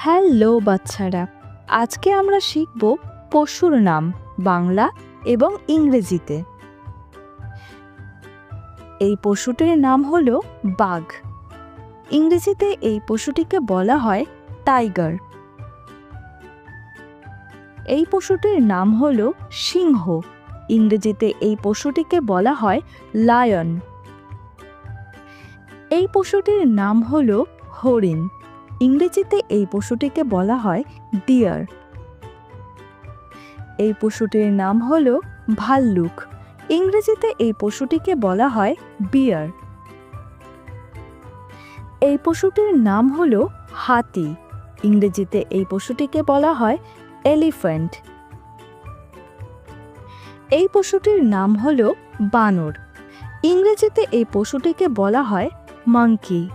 Hello বাচ্চারা, আজকে আমরা শিখব পশুর নাম, বাংলা এবং ইংরেজিতে। এই পশুটির নাম হলো বাঘ। ইংরেজিতে এই পশুটিকে বলা হয় টাইগার। এই পশুটির নাম হলো সিংহ। ইংরেজিতে এই পশুটিকে বলা হয় লায়ন। এই পশুটির নাম হলো হরিণ। ইংরেজিতে এই পশুটিকে বলা হয় ডিয়ার। এই পশুটির নাম হল ভাল্লুক। ইংরেজিতে এই পশুটিকে বলা হয় বিয়ার। এই পশুটির নাম হল হাতি। ইংরেজিতে এই পশুটিকে বলা হয় এলিফ্যান্ট। এই পশুটির নাম হল বানর। ইংরেজিতে এই পশুটিকে বলা হয় মাঙ্কি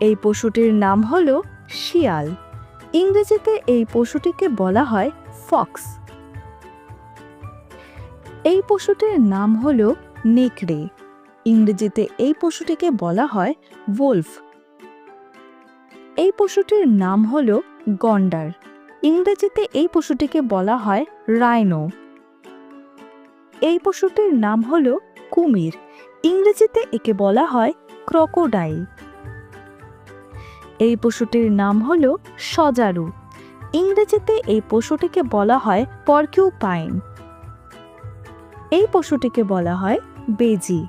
এই পশুটির নাম হল শিয়াল। ইংরেজিতে এই পশুটিকে বলা হয় ফক্স। এই পশুটির নাম হল নেকড়ে। ইংরেজিতে এই পশুটিকে বলা হয় ওলফ। এই পশুটির নাম হল গন্ডার। ইংরেজিতে এই পশুটিকে বলা হয় রাইনো। এই পশুটির নাম হল কুমির। ইংরেজিতে একে বলা হয় ক্রকোডাইল। এই পশুটির নাম হল সজারু। ইংরেজিতে এই পশুটিকে বলা হয় পরকিউ পাইন এই পশুটিকে বলা হয় বেজি।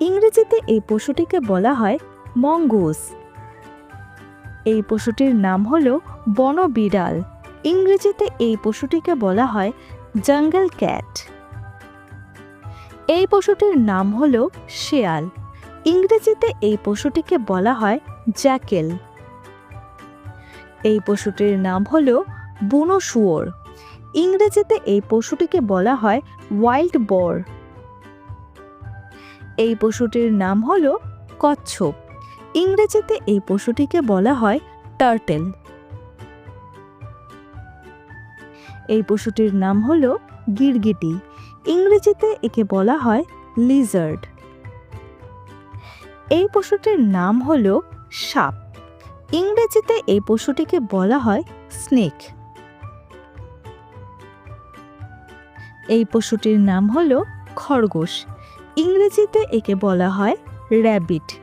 ইংরেজিতে এই পশুটিকে বলা হয় মঙ্গুস। এই পশুটির নাম হল বনবিড়াল। ইংরেজিতে এই পশুটিকে বলা হয় জঙ্গল ক্যাট। এই পশুটির নাম হল শেয়াল। ইংরেজিতে এই পশুটিকে বলা হয় জ্যাকেল। এই পশুটির নাম হল বুনো শুয়োর। ইংরেজিতে এই পশুটিকে বলা হয় ওয়াইল্ড বর। এই পশুটির নাম হল কচ্ছপ। ইংরেজিতে এই পশুটিকে বলা হয় টার্টেল। এই পশুটির নাম হল গিরগিটি। ইংরেজিতে একে বলা হয় লিজার্ড। এই পশুটির নাম হল সাপ। ইংরেজিতে এই পশুটিকে বলা হয় স্নেক। এই পশুটির নাম হল খরগোশ। ইংরেজিতে একে বলা হয় র্যাবিট।